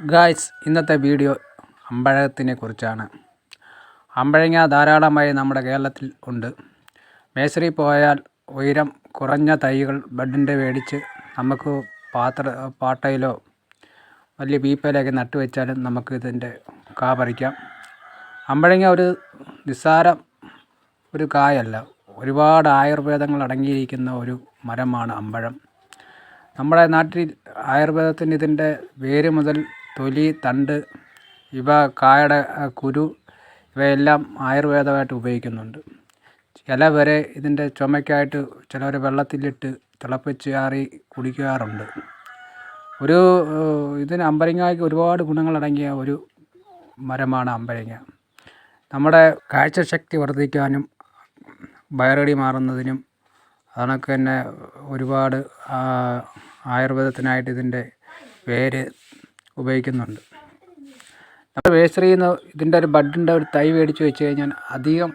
Guys ഇന്നത്തെ video അമ്പഴത്തിനെ കുറിച്ചാണ് അമ്പഴങ്ങ ധാരാളമായി നമ്മുടെ കേരളത്തിൽ ഉണ്ട്. മേശറി പോയാൽ ഉയരം കുറഞ്ഞ തൈകൾ ബഡിന്റെ മേടിച്ച് നമുക്ക് പാത്ര പാട്ടയിലോ വലിയ പീപ്പയിലൊക്കെ നട്ടു വെച്ചാലും നമുക്ക് ഇതിന്റെ കാ പറിക്കാം. അമ്പഴങ്ങ ഒരു നിസ്സാരം ഒരു കായല്ല. ഒരുപാട് ആയുർവേദങ്ങൾ അടങ്ങിയിരിക്കുന്ന ഒരു മരമാണ് അമ്പഴം. നമ്മുടെ നാട്ടിൽ ആയുർവേദത്തിന് ഇതിന്റെ വേര് മുതൽ തൊലി തണ്ട് ഇവ കായട കുരു ഇവയെല്ലാം ആയുർവേദമായിട്ട് ഉപയോഗിക്കുന്നുണ്ട്. ചിലവരെ വരെ ഇതിന്റെ ചുമയ്ക്കായിട്ട് ചിലർ വെള്ളത്തിലിട്ട് തിളപ്പിച്ച് ആറി കുടിക്കാറുണ്ട്. ഒരു ഇതിന് അമ്പഴങ്ങയ്ക്ക് ഒരുപാട് ഗുണങ്ങളടങ്ങിയ ഒരു മരമാണ് അമ്പഴങ്ങ നമ്മുടെ കാഴ്ചശക്തി വർദ്ധിക്കാനും വയറടി മാറുന്നതിനും അതൊക്കെ തന്നെ ഒരുപാട് ആയുർവേദത്തിനായിട്ട് ഇതിന്റെ വേര് ഉപയോഗിക്കുന്നുണ്ട്. നമ്മൾ വേസ്റ്റ് ചെയ്യുന്ന ഇതിന്റെ ഒരു ബഡിന്റെ ഒരു തൈ മേടിച്ച് വെച്ച് കഴിഞ്ഞാൽ അധികം